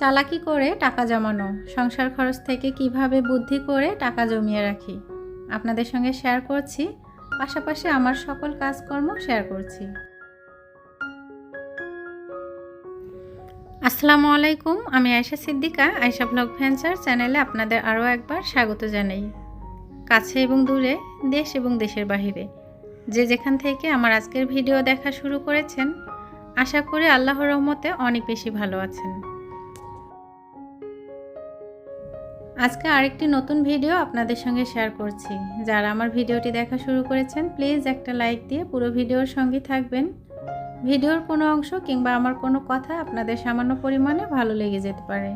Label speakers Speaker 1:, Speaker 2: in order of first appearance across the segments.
Speaker 1: চালাকি করে টাকা জমানো, সংসার খরচ থেকে কীভাবে বুদ্ধি করে টাকা জমিয়ে রাখি, আপনাদের সঙ্গে শেয়ার করছি, পাশাপাশি আমার সকল কাজকর্ম শেয়ার করছি। আসসালামু আলাইকুম, আমি আয়শা সিদ্দিকা, আয়শা ব্লগ ভেঞ্চার চ্যানেলে আপনাদের আরও একবার স্বাগত জানাই। কাছে এবং দূরে, দেশ এবং দেশের বাহিরে। যে যেখান থেকে আমার আজকের ভিডিও দেখা শুরু করেছেন, আশা করি আল্লাহর রহমতে অনেক বেশি ভালো আছেন। আজকে আরেকটি নতুন ভিডিও আপনাদের সঙ্গে শেয়ার করছি। যারা আমার ভিডিওটি দেখা শুরু করেছেন প্লিজ একটা লাইক দিয়ে পুরো ভিডিওর সঙ্গে থাকবেন। ভিডিওর কোনো অংশ কিংবা আমার কোনো কথা আপনাদের সামান্য পরিমাণে ভালো লেগে যেতে পারে।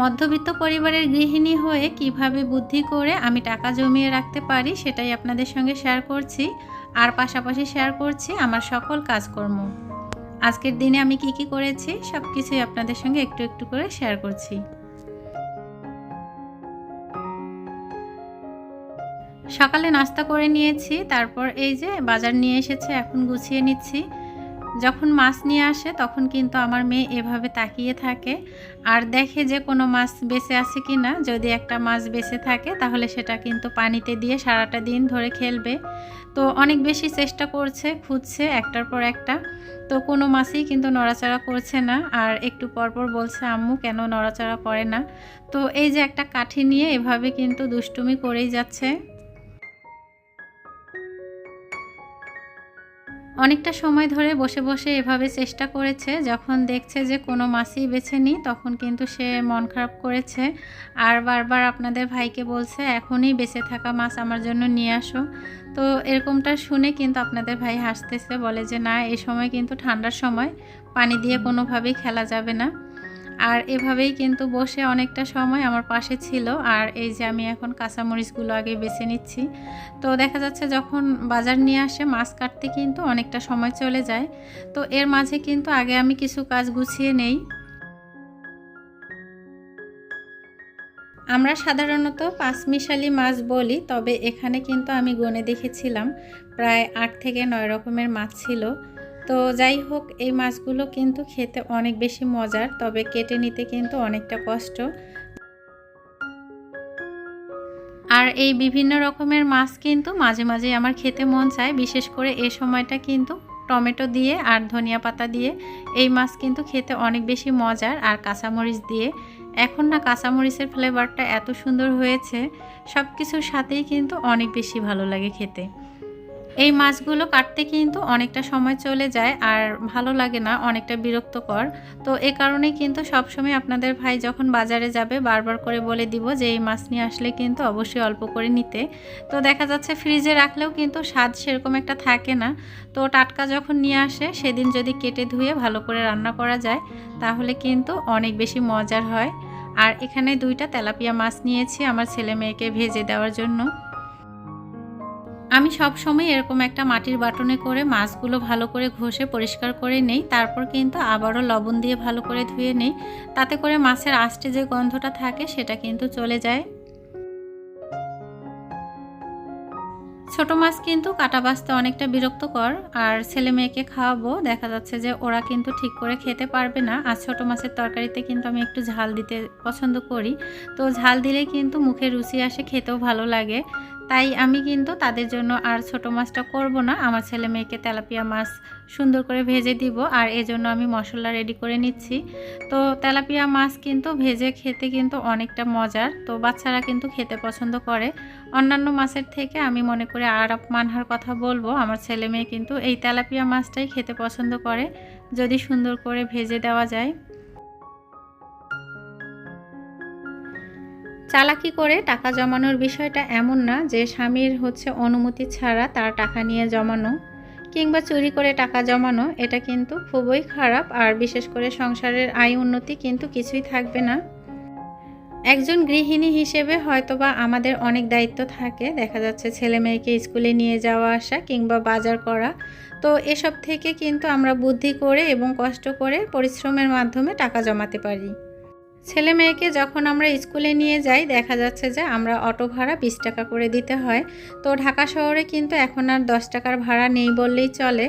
Speaker 1: মধ্যবিত্ত পরিবারের গৃহিণী হয়ে কীভাবে বুদ্ধি করে আমি টাকা জমিয়ে রাখতে পারি সেটাই আপনাদের সঙ্গে শেয়ার করছি। আর পাশাপাশি শেয়ার করছি আমার সকল কাজকর্ম। আজকের দিনে আমি কি কি করেছি সব কিছুই আপনাদের সঙ্গে একটু একটু করে শেয়ার করছি। সকালে নাস্তা করে নিয়েছি, তারপর এই যে বাজার নিয়ে এসেছে, এখন গুছিয়ে নিচ্ছি। যখন মাছ নিয়ে আসে, তখন কিন্তু আমার মেয়ে এভাবে তাকিয়ে থাকে। আর দেখে যে কোনো মাছ বেঁচে আছে কি না যদি একটা মাছ বেঁচে থাকে, তাহলে সেটা কিন্তু পানিতে দিয়ে সারাটা দিন ধরে খেলবে। তো অনেক বেশি চেষ্টা করছে, খুঁজছে একটার পর একটা। তো কোনো মাছই কিন্তু নড়াচড়া করছে না আর একটু পরপর বলছে, আম্মু, কেন নড়াচড়া করে না? তো এই যে একটা কাঠি নিয়ে এভাবে কিন্তু দুষ্টুমি করেই যাচ্ছে। অনেকটা সময় ধরে বসে বসে এভাবে চেষ্টা করেছে, যখন দেখছে যে কোনো মাছই বেছে নিই তখন কিন্তু সে মন খারাপ করেছে। আর বারবার আপনাদের ভাইকে বলছে, এখনই বেঁচে থাকা মাছ আমার জন্য নিয়ে আসো। তো এরকমটা শুনে কিন্তু আপনাদের ভাই হাসতেছে, বলে যে, না এই সময় কিন্তু ঠান্ডার সময় পানি দিয়ে কোনোভাবেই খেলা যাবে না। আর এভাবেই কিন্তু বসে অনেকটা সময় আমার পাশে ছিল। আর এই যে, আমি এখন কাঁচামরিচগুলো আগে বেছে নিচ্ছি। তো দেখা যাচ্ছে যখন বাজার নিয়ে আসে, মাছ কাটতে কিন্তু অনেকটা সময় চলে যায়। তো এর মাঝে কিন্তু আগে আমি কিছু কাজ গুছিয়ে নেই। আমরা সাধারণত পাঁচমিশালি মাছ বলি, তবে এখানে কিন্তু আমি গনে দেখেছিলাম, প্রায় আট থেকে নয় রকমের মাছ ছিল। তো যাই হোক, এই মাছগুলো কিন্তু খেতে অনেক বেশি মজার, তবে কেটে নিতে কিন্তু অনেকটা কষ্ট। আর এই বিভিন্ন রকমের মাছ কিন্তু মাঝে মাঝে আমার খেতে মন চায়, বিশেষ করে এই সময়টা কিন্তু টমেটো দিয়ে আর ধনিয়া পাতা দিয়ে, এই মাছ কিন্তু খেতে অনেক বেশি মজার, আর কাঁচামরিচ দিয়ে। এখন না কাঁচামরিচের ফ্লেভারটা এত সুন্দর হয়েছে সব কিছুর সাথেই কিন্তু অনেক বেশি ভালো লাগে খেতে। এই মাছগুলো কাটতে কিন্তু অনেকটা সময় চলে যায় আর ভালো লাগে না, অনেকটা বিরক্তকর। তো এ কারণেই কিন্তু সবসময় আপনাদের ভাই যখন বাজারে যাবে, বারবার করে বলে দিব যে এই মাছ নিয়ে আসলে কিন্তু অবশ্যই অল্প করে নিতে। তো দেখা যাচ্ছে ফ্রিজে রাখলেও কিন্তু স্বাদ সেরকম একটা থাকে না। তো টাটকা যখন নিয়ে আসে, সেদিন যদি কেটে ধুয়ে ভালো করে রান্না করা যায়, তাহলে কিন্তু অনেক বেশি মজার হয়। আর এখানে দুইটা তেলাপিয়া মাছ নিয়েছি আমার ছেলে মেয়েকে ভেজে দেওয়ার জন্য। আমি সব সময় এরকম একটা মাটির বাটনে করে মাছগুলো ভালো করে ঘষে পরিষ্কার করে নেই, তারপর কিন্তু আবারও লবণ দিয়ে ভালো করে ধুয়ে নেই। তাতে করে মাছের আষ্টে যে গন্ধটা থাকে সেটা কিন্তু চলে যায়। ছোট মাছ কিন্তু কাটা বাঁচতে অনেকটা বিরক্তকর, আর ছেলে মেয়েকে খাওয়াবো, দেখা যাচ্ছে যে ওরা কিন্তু ঠিক করে খেতে পারবে না। আর ছোট মাছের তরকারিতে কিন্তু আমি একটু ঝাল দিতে পছন্দ করি। তো ঝাল দিলে কিন্তু মুখে রুচি আসে, খেতেও ভালো লাগে। তাই আমি কিন্তু তাদের জন্য আর ছোট মাছটা করব না। আমার ছেলে মেয়েকে তেলাপিয়া মাছ সুন্দর করে ভেজে দিব আর এজন্য আমি মশলা রেডি করে নিচ্ছি। তো তেলাপিয়া মাছ কিন্তু ভেজে খেতে কিন্তু অনেকটা মজার। তো বাচ্চারা কিন্তু খেতে পছন্দ করে। অন্যান্য মাছের থেকে আমি মনে করি আর মানহার কথা বলব, আমার ছেলে মেয়ে কিন্তু এই তেলাপিয়া মাছটাই খেতে পছন্দ করে। যদি সুন্দর করে ভেজে দেওয়া যায়। চালাকি করে টাকা জমানোর বিষয়টা এমন না যে স্বামীর হচ্ছে অনুমতি ছাড়া তার টাকা নিয়ে জমানো কিংবা চুরি করে টাকা জমানো, এটা কিন্তু খুবই খারাপ। আর বিশেষ করে সংসারের আয় উন্নতি কিন্তু কিছুই থাকবে না। একজন গৃহিণী হিসেবে হয়তোবা আমাদের অনেক দায়িত্ব থাকে। দেখা যাচ্ছে ছেলে মেয়েকে স্কুলে নিয়ে যাওয়া আসা কিংবা বাজার করা। তো এসব থেকে কিন্তু আমরা বুদ্ধি করে এবং কষ্ট করে পরিশ্রমের মাধ্যমে টাকা জমাতে পারি। ছেলে মেয়েকে যখন আমরা স্কুলে নিয়ে যাই, দেখা যাচ্ছে যে আমরা অটো ভাড়া বিশ টাকা করে দিতে হয়। তো ঢাকা শহরে কিন্তু এখন আর দশ টাকার ভাড়া নেই বললেই চলে।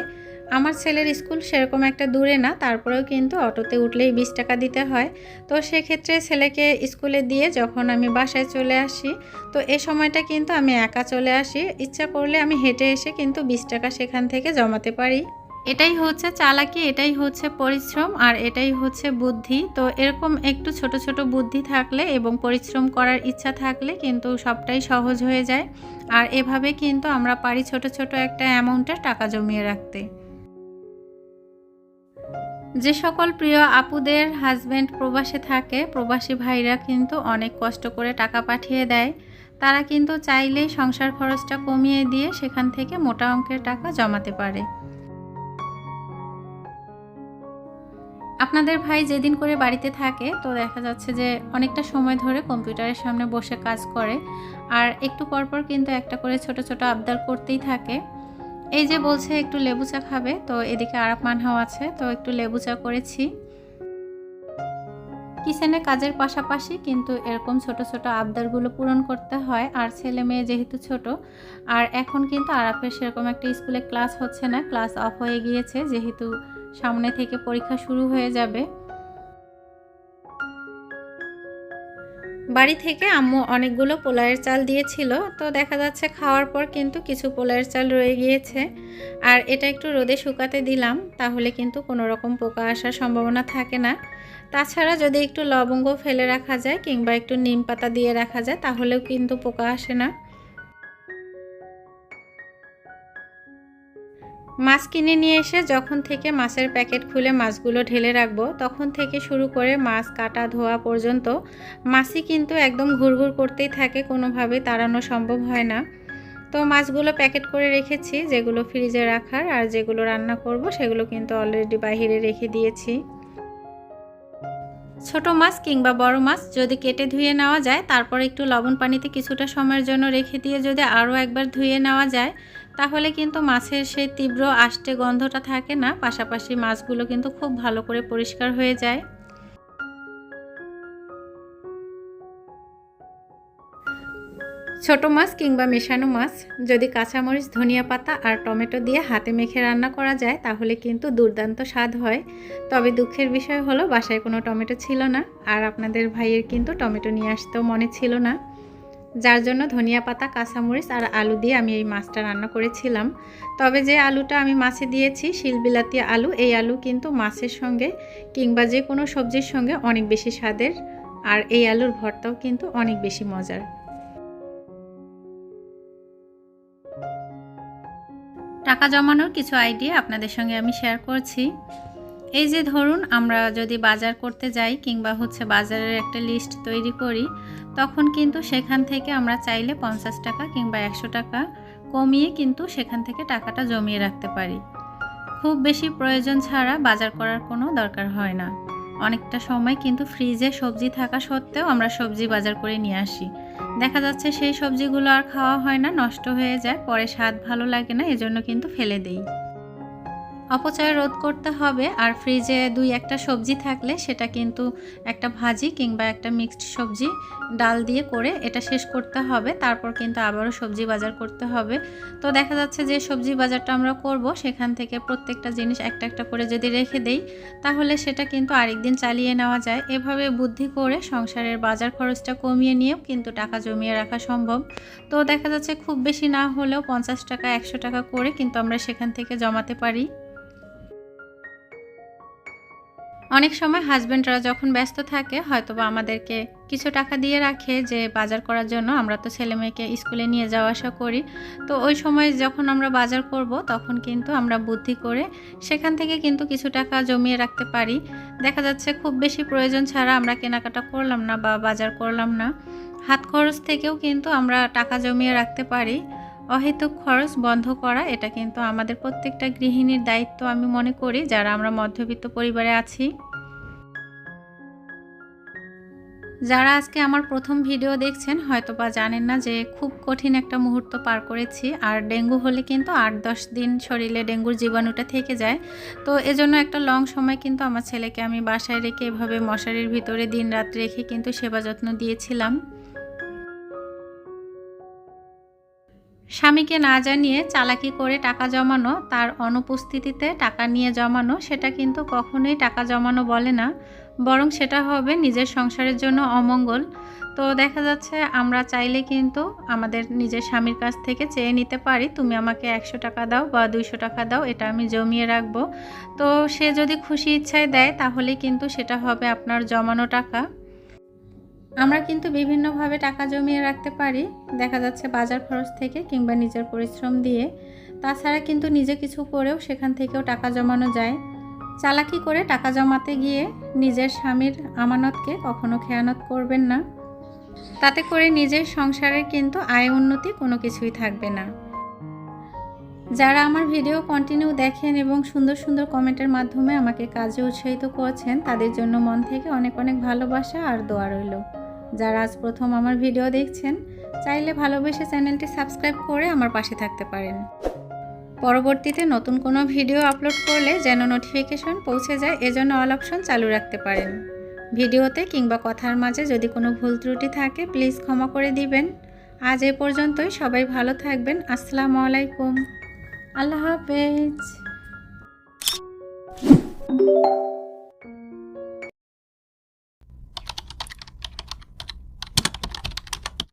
Speaker 1: আমার ছেলের স্কুল সেরকম একটা দূরে না, তারপরেও কিন্তু অটোতে উঠলেই বিশ টাকা দিতে হয়। তো সেক্ষেত্রে ছেলেকে স্কুলে দিয়ে যখন আমি বাসায় চলে আসি, তো এ সময়টা কিন্তু আমি একা চলে আসি। ইচ্ছা করলে আমি হেঁটে এসে কিন্তু বিশ টাকা সেখান থেকে জমাতে পারি। এটাই হচ্ছে চালাকি, এটাই হচ্ছে পরিশ্রম আর এটাই হচ্ছে বুদ্ধি। তো এরকম একটু ছোট ছোট বুদ্ধি থাকলে এবং পরিশ্রম করার ইচ্ছা থাকলে কিন্তু সবটাই সহজ হয়ে যায়। আর এভাবে কিন্তু আমরা পারি ছোট ছোট একটা অ্যামাউন্টের টাকা জমিয়ে রাখতে। যে সকল প্রিয় আপুদের হাজব্যান্ড প্রবাসে থাকে, প্রবাসী ভাইরা কিন্তু অনেক কষ্ট করে টাকা পাঠিয়ে দেয়। তারা কিন্তু চাইলেই সংসার খরচটা কমিয়ে দিয়ে সেখান থেকে মোটা অঙ্কের টাকা জমাতে পারে। আপনাদের ভাই যেদিন করে বাড়িতে থাকে, তো দেখা যাচ্ছে যে অনেকটা সময় ধরে কম্পিউটারের সামনে বসে কাজ করে। আর একটু পরপর কিন্তু একটা করে ছোট ছোট আবদার করতেই থাকে। এই যে বলছে একটু লেবু চা খাবে, তো এদিকে আরাপ মানহাও আছে, তো একটু লেবু চা করেছি। কিচেনে কাজের পাশাপাশি কিন্তু এরকম ছোট ছোট আবদারগুলো পূরণ করতে হয়, আর ছেলে মেয়ে যেহেতু ছোট, আর এখন কিন্তু আরাফের সেরকম একটা স্কুলে ক্লাস হচ্ছে না, ক্লাস অফ হয়ে গিয়েছে, যেহেতু সামনে থেকে পরীক্ষা শুরু হয়ে যাবে। বাড়ি থেকে আম্মু অনেকগুলো পোলায়ের চাল দিয়েছিল, তো দেখা যাচ্ছে খাওয়ার পর কিন্তু কিছু পোলায়ের চাল রয়ে গিয়েছে। আর এটা একটু রোদে শুকাতে দিলাম, তাহলে কিন্তু কোনো রকম পোকা আসার সম্ভাবনা থাকে না। তাছাড়া যদি একটু লবঙ্গ ফেলে রাখা যায় কিংবা একটু নিম পাতা দিয়ে রাখা যায়, তাহলেও কিন্তু পোকা আসে না। মাছ কিনে নিয়ে এসে যখন থেকে মাছের প্যাকেট খুলে মাছগুলো ঢেলে রাখব, তখন থেকে শুরু করে মাছ কাটা ধোয়া পর্যন্ত মাছই কিন্তু একদম ঘুরঘুর করতেই থাকে কোনোভাবেই তাড়ানো সম্ভব হয় না। তো মাছগুলো প্যাকেট করে রেখেছি, যেগুলো ফ্রিজে রাখার আর যেগুলো রান্না করব, সেগুলো কিন্তু অলরেডি বাহিরে রেখে দিয়েছি। ছোট মাছ কিংবা বড় মাছ যদি কেটে ধুয়ে নেওয়া যায়, তারপর একটু লবণ পানিতে কিছুটা সময়ের জন্য রেখে দিয়ে যদি আরও একবার ধুয়ে নেওয়া যায়, তাহলে কিন্তু মাছের সেই তীব্র আষ্টে গন্ধটা থাকে না। পাশাপাশি মাছগুলো কিন্তু খুব ভালো করে পরিষ্কার হয়ে যায়। ছোট মাছ কিংবা মেশানো মাছ, যদি কাঁচামরিচ, ধনিয়া পাতা আর টমেটো দিয়ে হাতে মেখে রান্না করা যায়, তাহলে কিন্তু দুর্দান্ত স্বাদ হয়। তবে দুঃখের বিষয় হলো, বাসায় কোনো টমেটো ছিল না, আর আপনাদের ভাইয়ের কিন্তু টমেটো নিয়ে আসতেও মনে ছিল না। যার জন্য ধনিয়া পাতা, কাঁচামরিচ আর আলু দিয়ে আমি এই মাছটা রান্না করেছিলাম। তবে যে আলুটা আমি মাছে দিয়েছি, শিলবিলাতি আলু, এই আলু কিন্তু মাছের সঙ্গে কিংবা যে কোনো সবজির সঙ্গে অনেক বেশি স্বাদের, আর এই আলুর ভর্তাও কিন্তু অনেক বেশি মজার। টাকা জমানোর কিছু আইডিয়া আপনাদের সঙ্গে আমি শেয়ার করছি। এই যে ধরুন, আমরা যদি বাজার করতে যাই কিংবা হচ্ছে বাজারের একটা লিস্ট তৈরি করি, তখন কিন্তু সেখান থেকে আমরা চাইলে পঞ্চাশ টাকা কিংবা একশো টাকা কমিয়ে কিন্তু সেখান থেকে টাকাটা জমিয়ে রাখতে পারি। খুব বেশি প্রয়োজন ছাড়া বাজার করার কোনো দরকার হয় না। অনেকটা সময় কিন্তু ফ্রিজে সবজি থাকা সত্ত্বেও আমরা সবজি বাজার করে নিয়ে আসি। দেখা যাচ্ছে সেই সবজিগুলো আর খাওয়া হয় না, নষ্ট হয়ে যায়, পরে স্বাদ ভালো লাগে না, এজন্য কিন্তু ফেলে দেই। অপচয় রোধ করতে হবে। আর ফ্রিজে দুই একটা সবজি থাকলে সেটা কিন্তু একটা ভাজি কিংবা একটা মিক্সড সবজি ডাল দিয়ে করে এটা শেষ করতে হবে। তারপর কিন্তু আবারও সবজি বাজার করতে হবে। তো দেখা যাচ্ছে যে সবজি বাজারটা আমরা করব, সেখান থেকে প্রত্যেকটা জিনিস একটা একটা করে যদি রেখে দেই, তাহলে সেটা কিন্তু আরেকদিন চালিয়ে নেওয়া যায়। এভাবে বুদ্ধি করে সংসারের বাজার খরচটা কমিয়ে নিয়েও কিন্তু টাকা জমিয়ে রাখা সম্ভব। তো দেখা যাচ্ছে খুব বেশি না হলেও পঞ্চাশ টাকা, একশো টাকা করে কিন্তু আমরা সেখান থেকে জমাতে পারি। অনেক সময় হাজব্যান্ডরা যখন ব্যস্ত থাকে হয়তো বা আমাদেরকে কিছু টাকা দিয়ে রাখে যে বাজার করার জন্য আমরা তো ছেলে মেয়েকে স্কুলে নিয়ে যাওয়া আসা করি। তো ওই সময় যখন আমরা বাজার করব, তখন কিন্তু আমরা বুদ্ধি করে সেখান থেকে কিন্তু কিছু টাকা জমিয়ে রাখতে পারি। দেখা যাচ্ছে খুব বেশি প্রয়োজন ছাড়া আমরা কেনাকাটা করলাম না বা বাজার করলাম না। হাত খরচ থেকেও কিন্তু আমরা টাকা জমিয়ে রাখতে পারি। অহেতুক খরচ বন্ধ করা, এটা কিন্তু আমাদের প্রত্যেকটা গৃহিণীর দায়িত্ব আমি মনে করি, যারা আমরা মধ্যবিত্ত পরিবারে আছি। যারা আজকে আমার প্রথম ভিডিও দেখছেন হয়তো বা জানেন না যে খুব কঠিন একটা মুহূর্ত পার করেছি। আর ডেঙ্গু হলে কিন্তু আট দশ দিন শরীরে ডেঙ্গুর জীবাণুটা থেকে যায়। তো এজন্য একটা লং সময় কিন্তু আমার ছেলেকে আমি বাসায় রেখে এভাবে মশারির ভিতরে দিন রাত রেখে কিন্তু সেবা যত্ন দিয়েছিলাম। স্বামীকে না জানিয়ে চালাকি করে টাকা জমানো, তার অনুপস্থিতিতে টাকা নিয়ে জমানো, সেটা কিন্তু কখনোই টাকা জমানো বলে না। বরং সেটা হবে নিজের সংসারের জন্য অমঙ্গল। তো দেখা যাচ্ছে আমরা চাইলে কিন্তু আমাদের নিজের স্বামীর কাছ থেকে চেয়ে নিতে পারি, তুমি আমাকে একশো টাকা দাও বা দুইশো টাকা দাও, এটা আমি জমিয়ে রাখব। তো সে যদি খুশি ইচ্ছায় দেয়, তাহলে কিন্তু সেটা হবে আপনার জমানো টাকা। আমরা কিন্তু বিভিন্নভাবে টাকা জমিয়ে রাখতে পারি, দেখা যাচ্ছে বাজার খরচ থেকে কিংবা নিজের পরিশ্রম দিয়ে। তাছাড়া কিন্তু নিজে কিছু করেও সেখান থেকেও টাকা জমানো যায়। চালাকি করে টাকা জমাতে গিয়ে নিজের স্বামীর আমানতকে কখনো খেয়ানত করবেন না। তাতে করে নিজের সংসারের কিন্তু আয় উন্নতি কোনো কিছুই থাকবে না। যারা আমার ভিডিও কন্টিনিউ দেখেন এবং সুন্দর সুন্দর কমেন্টের মাধ্যমে আমাকে কাজে উৎসাহিত করছেন, তাদের জন্য মন থেকে অনেক অনেক ভালোবাসা আর দোয়া রইল। যারা আজ প্রথম আমার ভিডিও দেখছেন, চাইলে ভালোবেসে চ্যানেলটি সাবস্ক্রাইব করে আমার পাশে থাকতে পারেন। পরবর্তীতে নতুন কোনো ভিডিও আপলোড করলে যেন নোটিফিকেশন পৌঁছে যায়, এজন্য অল অপশন চালু রাখতে পারেন। ভিডিওতে কিংবা কথার মাঝে যদি কোনো ভুল ত্রুটি থাকে প্লিজ ক্ষমা করে দিবেন। আজ এ পর্যন্তই, সবাই ভালো থাকবেন, আসসালামু আলাইকুম। আল্লাহ হাফেজ।